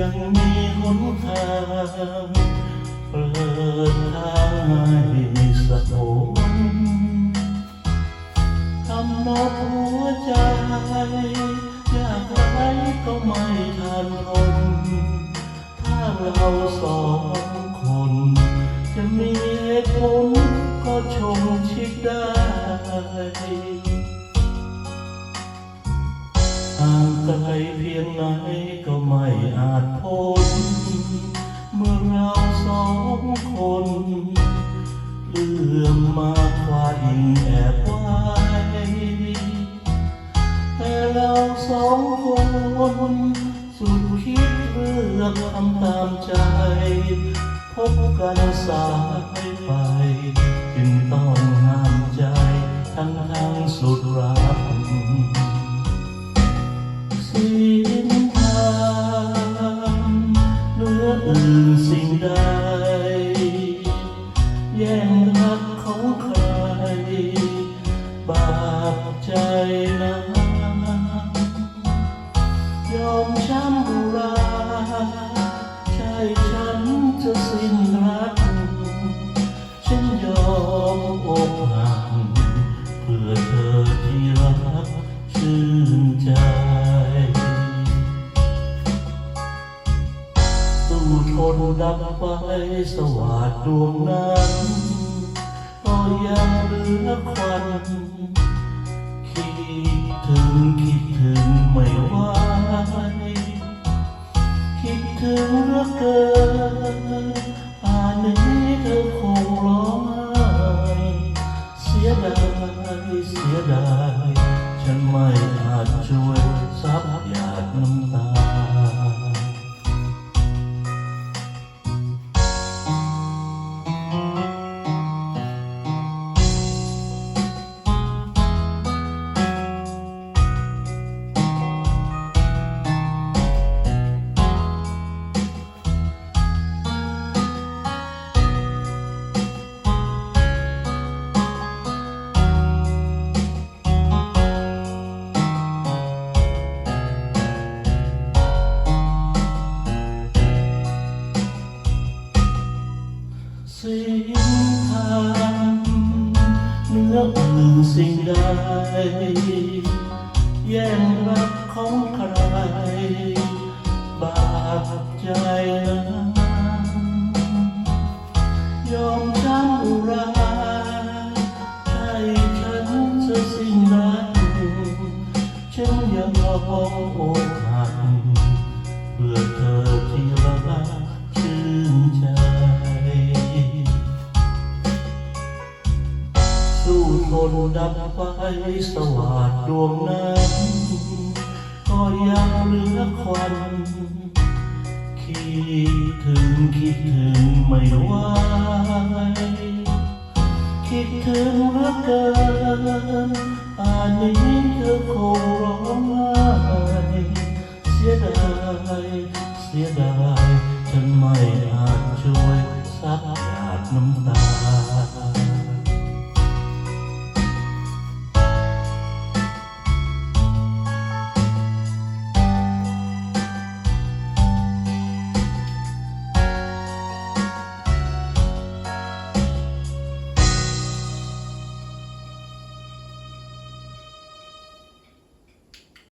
ยังมีคนทางเปิดทางให้สะท้อนทำนกหัวใจอยากไรก็ไม่ทันทนถ้าเราสองคน จะมีเหตุผลก็ชมชิดได้ ไกลเพียงไหนก็ไม่อาจพ้น เมื่อเราสองคนเอื้อมมาควาอิงแอบไว้แต่เราสองคนสุดคิดเลือกทำตามใจ พบกันสายไป ไฟสว่างดวงนั้นก็ยังเหลือควันคิดถึงคิดถึงไม่ไหวคิดถึงเหลือเกินป่านนี้เธอคงร้องไห้เสียดายเสียดาย สิ้นทางเนื้ออื่นสิ่งใดแย่งรักของใคร บาปใจนะยอมช้ำอุราให้ฉันจะสิ้นรักฉันยังรอโอกหักเพื่อ มนดับไฟสว่างดวงนั้นก็ยังเหลือควันคิดถึงคิดถึงไม่ไหวคิดถึงเหลือเกินอันนี้เธอคงร้องไห้เสียดายเสียดาย